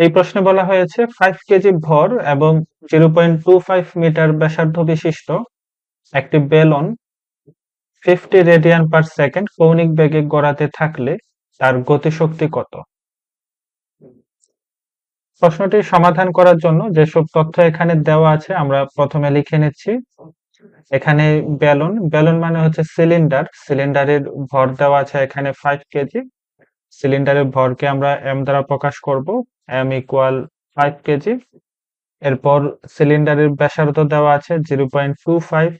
এই প্রশ্নে বলা হয়েছে ফাইভ কেজি ভর এবং zero point two five metre ব্যাসার্ধ বিশিষ্ট একটি বেলন ফিফটি রেডিয়ান পার সেকেন্ড কৌণিক বেগে গড়াতে থাকলে তার গতিশক্তি কত? প্রশ্নটি সমাধান করার জন্য যেসব তথ্য এখানে দেওয়া আছে আমরা প্রথমে লিখে নিচ্ছি। এখানে বেলুন বেলুন মানে হচ্ছে সিলিন্ডার সিলিন্ডারের ভর দেওয়া আছে এখানে ফাইভ কেজি। সিলিন্ডারের ভরকে আমরা এম দ্বারা প্রকাশ করব এম ইকুয়াল ফাইভ কেজি এরপর সিলিন্ডারের ব্যাসার্ধ দেওয়া আছে জিরো পয়েন্ট টু ফাইভ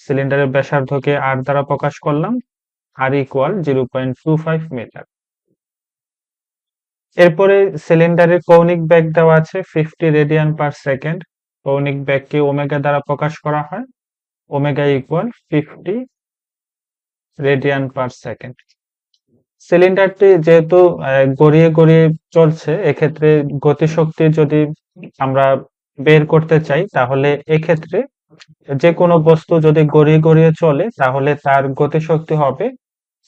সিলিন্ডারের ব্যাসার্ধকে আর দ্বারা প্রকাশ করলাম R equal zero point two five metre এরপরে সিলিন্ডারের কৌণিক ব্যাগ দেওয়া আছে ফিফটি রেডিয়ান পার সেকেন্ড কৌণিক ব্যাগকে ওমেগা দ্বারা প্রকাশ করা হয় omega equal fifty radian per second সিলিন্ডারটি যেহেতু গড়িয়ে গড়িয়ে চলছে, এক্ষেত্রে গতিশক্তি যদি আমরা বের করতে চাই, তাহলে এক্ষেত্রে যে কোনো বস্তু যদি গড়িয়ে গড়িয়ে চলে, তাহলে তার গতিশক্তি হবে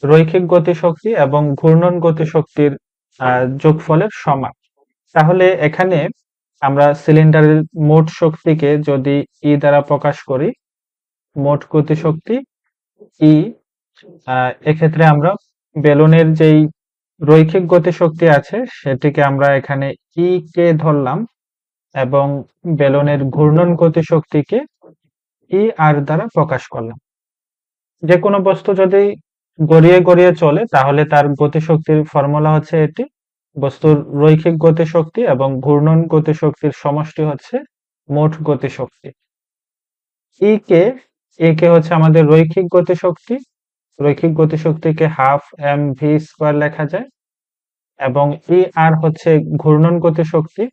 রৈখিক গতিশক্তি এবং ঘূর্ণন গতিশক্তির যোগফলের সমান। তাহলে এখানে আমরা সিলিন্ডারের মোট শক্তিকে যদি ই দ্বারা প্রকাশ করি, মোট গতিশক্তি ই এক্ষেত্রে আমরা বেলুনের যেই রৈখিক গতিশক্তি আছে, সেটিকে আমরা এখানে ই কে ধরলাম এবং বেলুনের ঘূর্ণন গতিশক্তিকে ই আর দ্বারা প্রকাশ করলাম। যে কোনো বস্তু যদি গড়িয়ে গড়িয়ে চলে, তাহলে তার গতিশক্তির ফর্মুলা হচ্ছে এটি। বস্তুর রৈখিক গতিশক্তি এবং ঘূর্ণন গতিশক্তির সমষ্টি হচ্ছে মোট গতিশক্তি। ই কে এ কে হচ্ছে আমাদের রৈখিক গতিশক্তি রৈখিক গতিশক্তিকে হাফ এম ভি স্কোয়ার লেখা যায় এবং ই আর হচ্ছে ঘূর্ণন গতিশক্তি।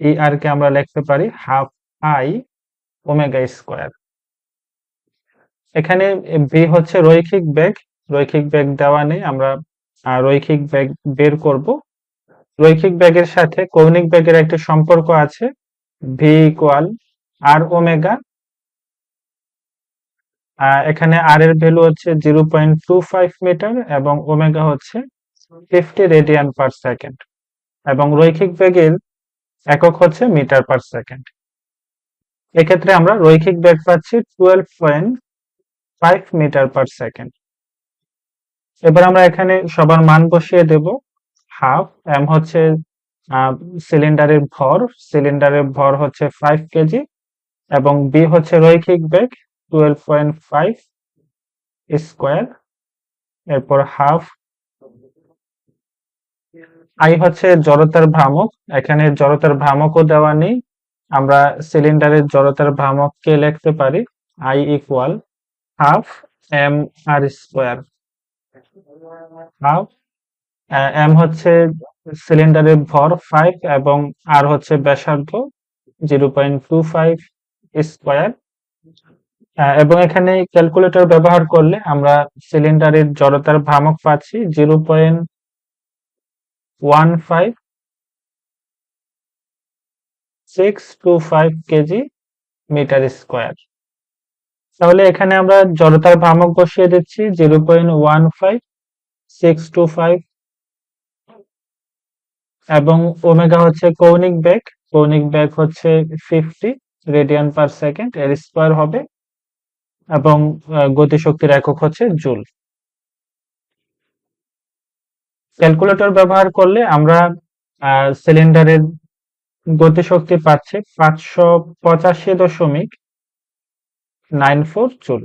ই আর কে আমরা লিখতে পারি হাফ আই ওমেগা স্কোয়ার। এখানে ভি হচ্ছে রৈখিক বেগ। রৈখিক বেগ দেওয়া নেই, আমরা রৈখিক বেগ বের করব। রৈখিক বেগের সাথে কৌণিক বেগের একটা সম্পর্ক আছে ভি ইকুয়াল আর ওমেগা। এখানে আর এর ভ্যালু হচ্ছে zero point two five metre এবং ওমেগা হচ্ছে ফিফটি রেডিয়ান পার সেকেন্ড এবং রৈখিক বেগের একক হচ্ছে মিটার পার সেকেন্ড এক্ষেত্রে আমরা রৈখিক বেগ পাচ্ছি twelve point five metre per second এবার আমরা এখানে সবার মান বসিয়ে দেব। হাফ এম হচ্ছে সিলিন্ডারের ভর। সিলিন্ডারের ভর হচ্ছে ফাইভ কেজি এবং বি হচ্ছে রৈখিক বেগ। টুয়েলভ পয়েন্ট ফাইভ স্কোয়ার এরপর হাফ আই হচ্ছে জড়তার ভ্রামক, এখানে জড়তার ভ্রামকও দেওয়া নেই, আমরা সিলিন্ডারের জড়তার ভ্রামককে লিখতে পারি I equal half M R square half M হচ্ছে সিলিন্ডারের ভর ফাইভ এবং আর হচ্ছে ব্যাসার্ধ zero point two five square এবং এখানে ক্যালকুলেটর ব্যবহার করলে আমরা সিলিন্ডারের জড়তার ভ্রামক পাচ্ছি zero point one five six two five kg metre square. তাহলে এখানে আমরা জড়তার ভ্রামক বসিয়ে দিচ্ছি zero point one five six two five এবং ওমেগা হচ্ছে কৌণিক বেগ। কৌণিক বেগ হচ্ছে ফিফটি রেডিয়ান পার সেকেন্ড, এর স্কোয়ার হবে এবং গতিশক্তির একক হচ্ছে জুল। ক্যালকুলেটর ব্যবহার করলে আমরা সিলিন্ডারের গতিশক্তি পাচ্ছি পাঁচশো পঁচাশি দশমিক নাইন ফোর জুল।